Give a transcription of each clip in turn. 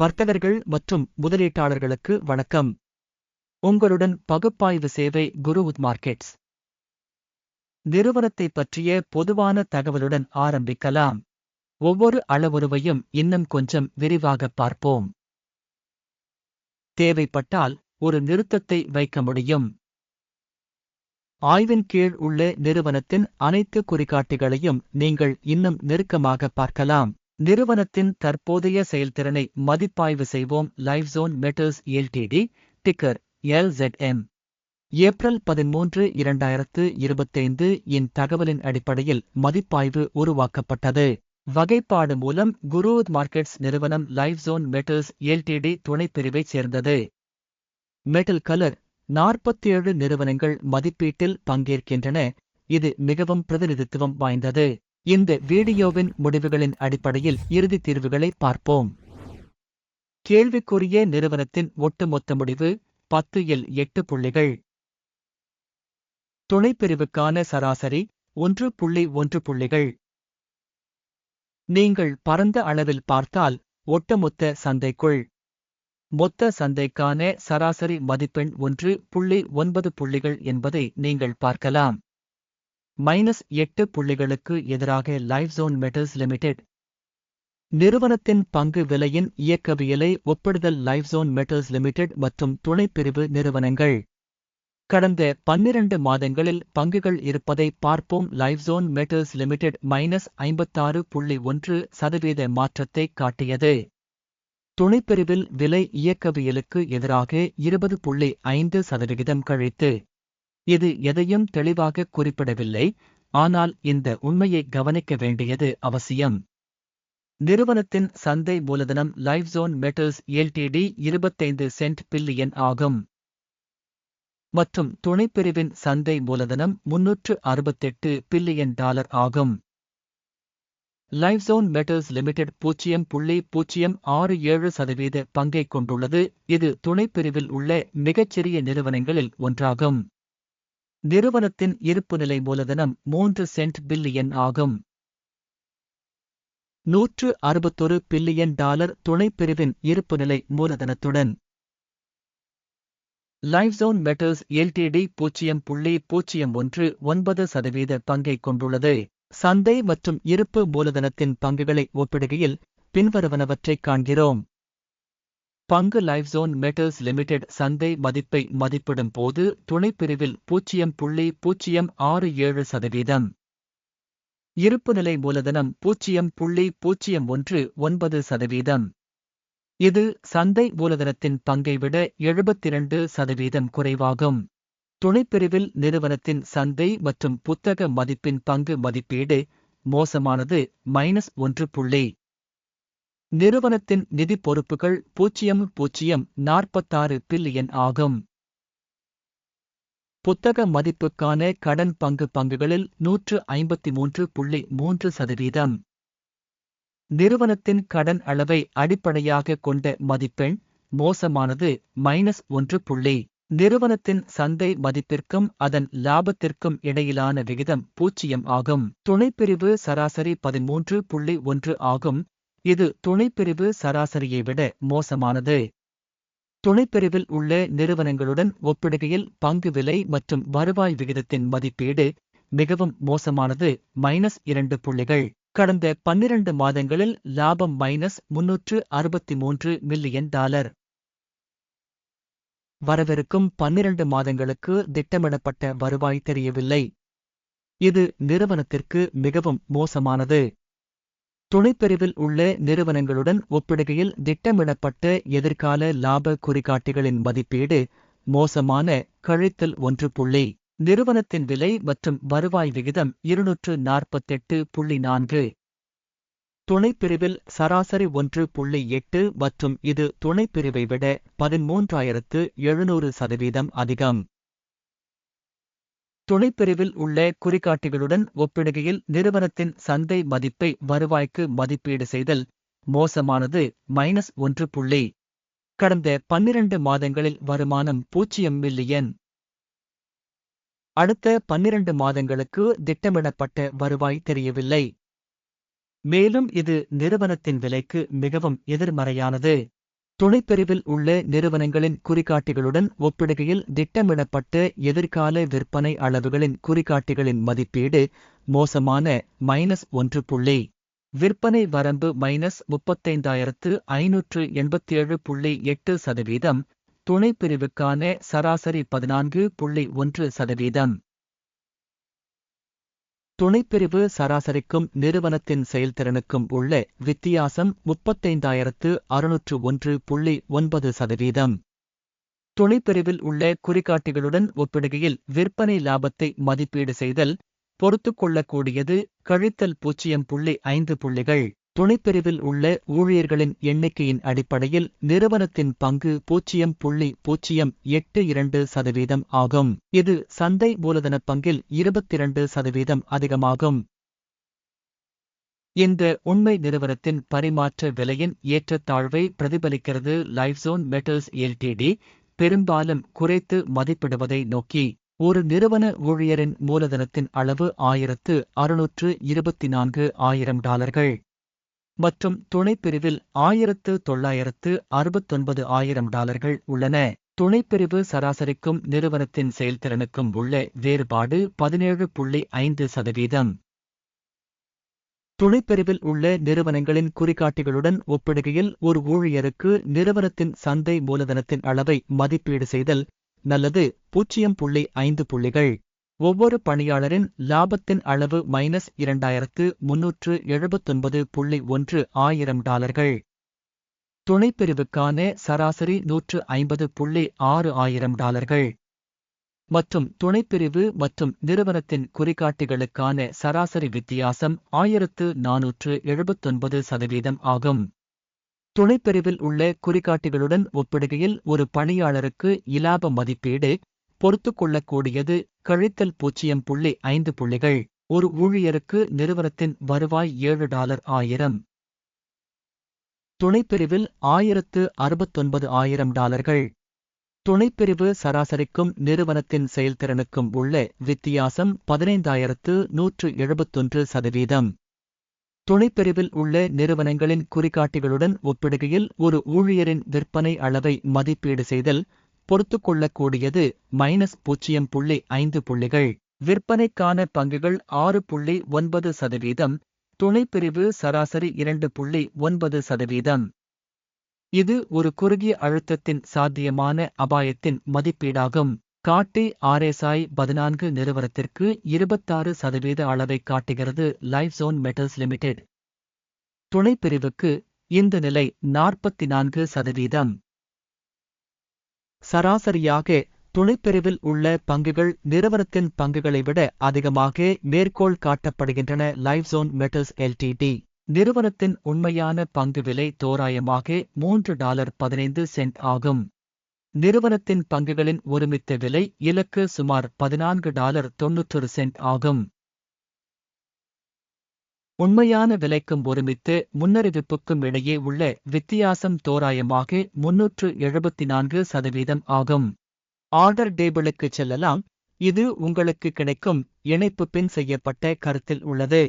வர்த்தகர்கள் மற்றும் முதலீட்டாளர்களுக்கு வணக்கம். உங்களுடன் பகுப்பாய்வு சேவை குருவுத் மார்க்கெட்ஸ். நிறுவனத்தை பற்றிய பொதுவான தகவலுடன் ஆரம்பிக்கலாம். ஒவ்வொரு அளவுருவையும் இன்னும் கொஞ்சம் விரிவாக பார்ப்போம். தேவைப்பட்டால் ஒரு நிறுத்தத்தை வைக்க முடியும். ஆய்வின் கீழ் உள்ள நிறுவனத்தின் அனைத்து குறிகாட்டிகளையும் நீங்கள் இன்னும் நெருக்கமாக பார்க்கலாம். நிறுவனத்தின் தற்போதைய செயல்திறனை மதிப்பாய்வு செய்வோம். லைவ்ஸோன் மெட்டர்ஸ் எல்டிடி டிக்கர் எல்ZM ஏப்ரல் பதிமூன்று இரண்டாயிரத்து இருபத்தைந்து இன் தகவலின் அடிப்படையில் மதிப்பாய்வு உருவாக்கப்பட்டது. வகைப்பாடு மூலம் குரூத் மார்க்கெட்ஸ் நிறுவனம் லைவ்ஸோன் மெட்டர்ஸ் எல்டிடி துணைப்பிரிவைச் சேர்ந்தது. மெட்டல் கலர் நாற்பத்தேழு நிறுவனங்கள் மதிப்பீட்டில் பங்கேற்கின்றன. இது மிகவும் பிரதிநிதித்துவம் வாய்ந்தது. இந்த வீடியோவின் முடிவுகளின் அடிப்படையில் இறுதி தீர்வுகளை பார்ப்போம். கேள்விக்குரிய நிறுவனத்தின் ஒட்டுமொத்த முடிவு பத்து இல் எட்டு புள்ளிகள். துணைப்பிரிவுக்கான சராசரி ஒன்று புள்ளி ஒன்று புள்ளிகள். நீங்கள் பரந்த அளவில் பார்த்தால் ஒட்டுமொத்த சந்தைக்குள். மொத்த சந்தைக்கான சராசரி மதிப்பெண் ஒன்று புள்ளி ஒன்பது புள்ளிகள் என்பதை நீங்கள் பார்க்கலாம். மைனஸ் எட்டு புள்ளிகளுக்கு எதிராக லைவ்ஸோன் மெட்டல்ஸ் லிமிடெட் நிறுவனத்தின் பங்கு விலையின் இயக்கவியலை ஒப்பிடுதல் லைவ்ஸோன் மெட்டல்ஸ் லிமிடெட் மற்றும் துணைப்பிரிவு நிறுவனங்கள். கடந்த பன்னிரண்டு மாதங்களில் பங்குகள் இருப்பதை பார்ப்போம். லைவ்ஸோன் மெட்டல்ஸ் லிமிடெட் மைனஸ் ஐம்பத்தாறு புள்ளி ஒன்று சதவீத மாற்றத்தை காட்டியது. துணைப்பிரிவில் விலை இயக்கவியலுக்கு எதிராக இருபது புள்ளி ஐந்து சதவிகிதம் கழித்து இது எதையும் தெளிவாக குறிப்பிடவில்லை ஆனால் இந்த உண்மையை கவனிக்க வேண்டியது அவசியம். நிறுவனத்தின் சந்தை மூலதனம் லைவ்ஸோன் மெட்டர்ஸ் எல்டிடி இருபத்தைந்து சென்ட் பில்லியன் ஆகும். மற்றும் துணைப்பிரிவின் சந்தை மூலதனம் முன்னூற்று அறுபத்தெட்டு பில்லியன் டாலர் ஆகும். லைவ்ஸோன் மெட்டர்ஸ் லிமிடெட் பூஜ்ஜியம் புள்ளி பூஜ்ஜியம் ஆறு ஏழு சதவீத பங்கை கொண்டுள்ளது. இது துணைப்பிரிவில் உள்ள மிகச்சிறிய நிறுவனங்களில் ஒன்றாகும். நிறுவனத்தின் இருப்புநிலை மூலதனம் மூன்று சென்ட் பில்லியன் ஆகும். நூற்று அறுபத்தொரு பில்லியன் டாலர் துணைப்பிரிவின் இருப்புநிலை மூலதனத்துடன். லைவ்ஸோன் மெட்டர்ஸ் எல்டிடி பூஜ்ஜியம் புள்ளி பூஜ்ஜியம் ஒன்று ஒன்பது சதவீத பங்கை கொண்டுள்ளது. சந்தை மற்றும் இருப்பு மூலதனத்தின் பங்குகளை ஒப்பிடுகையில் பின்வருவனவற்றைக் காண்கிறோம். பங்கு லைவ்ஸோன் மெட்டல்ஸ் லிமிடெட் சந்தை மதிப்பை மதிப்பிடும் போது துணைப்பிரிவில் பூஜ்ஜியம் புள்ளி பூஜ்ஜியம் ஆறு ஏழு சதவீதம். இருப்புநிலை மூலதனம் பூஜ்ஜியம் புள்ளி பூஜ்ஜியம் ஒன்று ஒன்பது சதவீதம். இது சந்தை மூலதனத்தின் பங்கை விட எழுபத்திரண்டு சதவீதம் குறைவாகும். துணைப்பிரிவில் நிறுவனத்தின் சந்தை மற்றும் புத்தக மதிப்பின் பங்கு மதிப்பீடு மோசமானது மைனஸ் ஒன்று புள்ளி. நிறுவனத்தின் நிதி பொறுப்புகள் பூஜ்ஜியம் பூஜ்ஜியம் நாற்பத்தாறு பில்லியன் ஆகும். புத்தக மதிப்புக்கான கடன் பங்கு பங்குகளில் நூற்று ஐம்பத்தி மூன்று புள்ளி மூன்று சதவீதம். நிறுவனத்தின் கடன் அளவை அடிப்படையாக கொண்ட மதிப்பெண் மோசமானது மைனஸ் ஒன்று புள்ளி. நிறுவனத்தின் சந்தை மதிப்பிற்கும் அதன் லாபத்திற்கும் இடையிலான விகிதம் பூஜ்ஜியம் ஆகும். துணைப்பிரிவு சராசரி பதிமூன்று புள்ளி ஒன்று ஆகும். இது துணைப்பிரிவு சராசரியை விட மோசமானது. துணைப்பிரிவில் உள்ள நிறுவனங்களுடன் ஒப்பிடுகையில் பங்கு விலை மற்றும் வருவாய் விகிதத்தின் மதிப்பீடு மிகவும் மோசமானது மைனஸ் இரண்டு புள்ளிகள். கடந்த பன்னிரண்டு மாதங்களில் லாபம் மைனஸ் முன்னூற்று அறுபத்தி மூன்று மில்லியன் டாலர். வரவிருக்கும் பன்னிரண்டு மாதங்களுக்கு திட்டமிடப்பட்ட வருவாய் தெரியவில்லை. இது நிறுவனத்திற்கு மிகவும் மோசமானது. துணைப்பிரிவில் உள்ள நிறுவனங்களுடன் ஒப்பிடுகையில் திட்டமிடப்பட்ட எதிர்கால லாப குறிகாட்டிகளின் மதிப்பீடு மோசமான கழித்தல் ஒன்று புள்ளி. நிறுவனத்தின் விலை மற்றும் வருவாய் விகிதம் இருநூற்று நாற்பத்தெட்டு புள்ளி நான்கு. துணைப்பிரிவில் சராசரி ஒன்று புள்ளி எட்டு மற்றும் இது துணைப்பிரிவை விட பதிமூன்றாயிரத்து எழுநூறு சதவீதம் அதிகம். துணைப்பிரிவில் உள்ள குறிகாட்டிகளுடன் ஒப்பிடுகையில் நிறுவனத்தின் சந்தை மதிப்பை வருவாய்க்கு மதிப்பீடு செய்தல் மோசமானது மைனஸ் ஒன்று புள்ளி. கடந்த பன்னிரண்டு மாதங்களில் வருமானம் பூஜ்ஜியம் மில்லியன் அடுத்த பன்னிரண்டு மாதங்களுக்கு திட்டமிடப்பட்ட வருவாய் தெரியவில்லை. மேலும் இது நிறுவனத்தின் விலைக்கு மிகவும் எதிர்மறையானது. துணைப்பிரிவில் உள்ள நிறுவனங்களின் குறிகாட்டிகளுடன் ஒப்பிடுகையில் திட்டமிடப்பட்ட எதிர்கால விற்பனை அளவுகளின் குறிகாட்டிகளின் மதிப்பீடு மோசமான மைனஸ் ஒன்று புள்ளி. விற்பனை வரம்பு மைனஸ் முப்பத்தைந்தாயிரத்து ஐநூற்று எண்பத்தேழு புள்ளி எட்டு சதவீதம். துணைப்பிரிவுக்கான சராசரி பதினான்கு புள்ளி ஒன்று சதவீதம். துணைப்பிரிவு சராசரிக்கும் நிறுவனத்தின் செயல்திறனுக்கும் உள்ள வித்தியாசம் முப்பத்தைந்தாயிரத்து அறுநூற்று ஒன்று புள்ளி ஒன்பது சதவீதம். துணைப்பிரிவில் உள்ள குறிகாட்டிகளுடன் ஒப்பிடுகையில் விற்பனை லாபத்தை மதிப்பீடு செய்தல் பொறுத்துக்கொள்ளக்கூடியது கழித்தல் பூஜ்ஜியம் புள்ளி ஐந்து புள்ளிகள். துணைப்பிரிவில் உள்ள ஊழியர்களின் எண்ணிக்கையின் அடிப்படையில் நிறுவனத்தின் பங்கு பூஜ்ஜியம் புள்ளி பூஜ்ஜியம் எட்டு இரண்டு சதவீதம் ஆகும். இது சந்தை மூலதன பங்கில் இருபத்திரண்டு சதவீதம் அதிகமாகும். இந்த உண்மை நிறுவனத்தின் பரிமாற்ற விலையின் ஏற்றத்தாழ்வை பிரதிபலிக்கிறது லைஃப்சோன் மெட்டல்ஸ் எல்டிடி பெரும்பாலும் குறைத்து மதிப்பிடுவதை நோக்கி. ஒரு நிறுவன ஊழியரின் மூலதனத்தின் அளவு ஆயிரத்து அறுநூற்று இருபத்தி நான்கு ஆயிரம் டாலர்கள். மற்றும் துணைப்பிரிவில் ஆயிரத்து தொள்ளாயிரத்து அறுபத்தொன்பது ஆயிரம் டாலர்கள் உள்ளன. துணைப்பிரிவு சராசரிக்கும் நிறுவனத்தின் செயல்திறனுக்கும் உள்ள வேறுபாடு பதினேழு புள்ளி ஐந்து சதவீதம். துணைப்பிரிவில் உள்ள நிறுவனங்களின் குறிகாட்டிகளுடன் ஒப்பிடுகையில் ஒரு ஊழியருக்கு நிறுவனத்தின் சந்தை மூலதனத்தின் அளவை மதிப்பீடு செய்தல் நல்லது. பூஜ்ஜியம் புள்ளி ஐந்து புள்ளிகள். ஒவ்வொரு பணியாளரின் லாபத்தின் அளவு மைனஸ் இரண்டாயிரத்து முன்னூற்று எழுபத்தொன்பது புள்ளி ஒன்று ஆயிரம் டாலர்கள். துணைப்பிரிவுக்கான சராசரி நூற்று ஐம்பது புள்ளி ஆறு ஆயிரம் டாலர்கள். மற்றும் துணைப்பிரிவு மற்றும் நிறுவனத்தின் குறிகாட்டிகளுக்கான சராசரி வித்தியாசம் ஆயிரத்து நானூற்று எழுபத்தொன்பது சதவீதம் ஆகும். துணைப்பிரிவில் உள்ள குறிகாட்டிகளுடன் ஒப்பிடுகையில் ஒரு பணியாளருக்கு இலாப மதிப்பீடு பொறுத்துக்கொள்ளக்கூடியது கழித்தல் பூஜ்ஜியம் புள்ளி ஐந்து புள்ளிகள். ஒரு ஊழியருக்கு நிறுவனத்தின் வருவாய் ஏழு டாலர் ஆயிரம். துணைப்பிரிவில் ஆயிரத்து அறுபத்தொன்பது ஆயிரம் டாலர்கள். துணைப்பிரிவு சராசரிக்கும் நிறுவனத்தின் செயல்திறனுக்கும் உள்ள வித்தியாசம் பதினைந்தாயிரத்து நூற்று எழுபத்தொன்று சதவீதம். துணைப்பிரிவில் உள்ள நிறுவனங்களின் குறிகாட்டிகளுடன் ஒப்பிடுகையில் ஒரு ஊழியரின் விற்பனை அளவை மதிப்பீடு செய்தல் பொறுத்து கொள்ளக்கூடியது மைனஸ் பூஜ்ஜியம் புள்ளி ஐந்து புள்ளிகள். விற்பனைக்கான பங்குகள் ஆறு புள்ளி ஒன்பது சதவீதம். துணைப்பிரிவு சராசரி இரண்டு புள்ளி ஒன்பது சதவீதம். இது ஒரு குறுகிய அழுத்தத்தின் சாத்தியமான அபாயத்தின் மதிப்பீடாகும். காட்டி ஆர்எஸ்ஐ பதினான்கு நிறுவனத்திற்கு இருபத்தாறு சதவீத அளவை காட்டுகிறது லைஃப் ஜோன் மெட்டல்ஸ் லிமிடெட் துணைப்பிரிவுக்கு இந்த நிலை நாற்பத்தி நான்கு சதவீதம். சராசரியாக துணைப்பிரிவில் உள்ள பங்குகள் நிறுவனத்தின் பங்குகளை விட அதிகமாக மேற்கோள் காட்டப்படுகின்றன லைஃப் ஜோன் மெட்டல்ஸ் எல்டிடி நிறுவனத்தின் உண்மையான பங்கு விலை தோராயமாக மூன்று டாலர் பதினைந்து சென்ட் ஆகும். நிறுவனத்தின் பங்குகளின் ஒருமித்த விலை இலக்கு சுமார் பதினான்கு டாலர் தொன்னூற்றொரு சென்ட் ஆகும். உண்மையான விலைக்கும் ஒருமித்து முன்னறிவிப்புக்கும் இடையே உள்ள வித்தியாசம் தோராயமாக முன்னூற்று எழுபத்தி நான்கு சதவீதம் ஆகும். ஆர்டர் டேபிளுக்கு செல்லலாம். இது உங்களுக்கு கிடைக்கும் இணைப்பு பின் செய்யப்பட்ட கருத்தில் உள்ளது.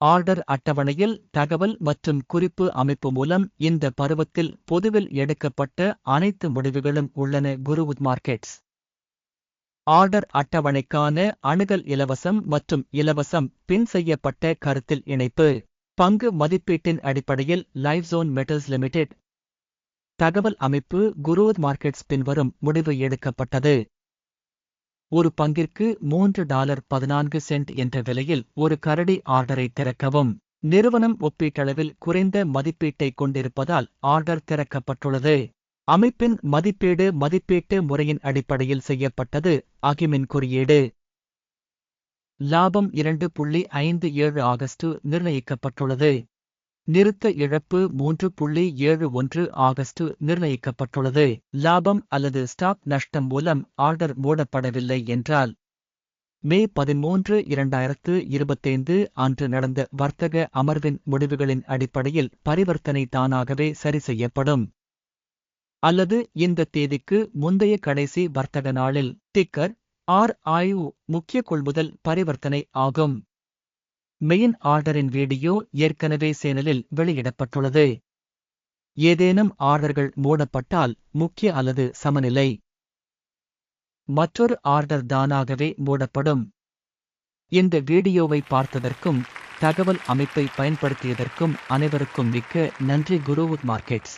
ஆர்டர் அட்டவணையில் தகவல் மற்றும் குறிப்பு அமைப்பு மூலம் இந்த பருவத்தில் பொதுவில் எடுக்கப்பட்ட அனைத்து முடிவுகளும் உள்ளன. குருவுத் மார்க்கெட்ஸ் ஆர்டர் அட்டவணைக்கான அணுகல் இலவசம் மற்றும் இலவசம் பின் செய்யப்பட்ட கருத்தில் இணைப்பு. பங்கு மதிப்பீட்டின் அடிப்படையில் லைஃப் ஜோன் மெட்டல்ஸ் லிமிடெட் தகவல் அமைப்பு குரோத் மார்க்கெட்ஸ் பின்வரும் முடிவு எடுக்கப்பட்டது. ஒரு பங்கிற்கு மூன்று டாலர் பதினான்கு சென்ட் என்ற விலையில் ஒரு கரடி ஆர்டரை திறக்கவும். நிறுவனம் ஒப்பீட்டளவில் குறைந்த மதிப்பீட்டை கொண்டிருப்பதால் ஆர்டர் திறக்கப்பட்டுள்ளது. அமைப்பின் மதிப்பீடு மதிப்பீட்டு முறையின் அடிப்படையில் செய்யப்பட்டது. அகிமின் குறியீடு. லாபம் இரண்டு புள்ளி ஐந்து ஏழு ஆகஸ்ட் நிர்ணயிக்கப்பட்டுள்ளது. நிறுத்த இழப்பு மூன்று புள்ளி ஏழு ஒன்று ஆகஸ்ட் நிர்ணயிக்கப்பட்டுள்ளது. லாபம் அல்லது ஸ்டாக் நஷ்டம் மூலம் ஆர்டர் மூடப்படவில்லை என்றால் மே பதிமூன்று இரண்டாயிரத்து இருபத்தைந்து அன்று நடந்த வர்த்தக அமர்வின் முடிவுகளின் அடிப்படையில் பரிவர்த்தனை தானாகவே சரி செய்யப்படும். அல்லது இந்த தேதிக்கு முந்தைய கடைசி வர்த்தக நாளில். Ticker R. ஆய்வு முக்கிய கொள்முதல் பரிவர்த்தனை ஆகும். மெயின் ஆர்டரின் வீடியோ ஏற்கனவே சேனலில் வெளியிடப்பட்டுள்ளது. ஏதேனும் ஆர்டர்கள் மூடப்பட்டால் முக்கிய அல்லது சமநிலை. மற்றொரு ஆர்டர் தானாகவே மூடப்படும். இந்த வீடியோவை பார்த்ததற்கும் தகவல் அமைப்பை பயன்படுத்தியதற்கும் அனைவருக்கும் மிக்க நன்றி குருவுட் மார்க்கெட்ஸ்.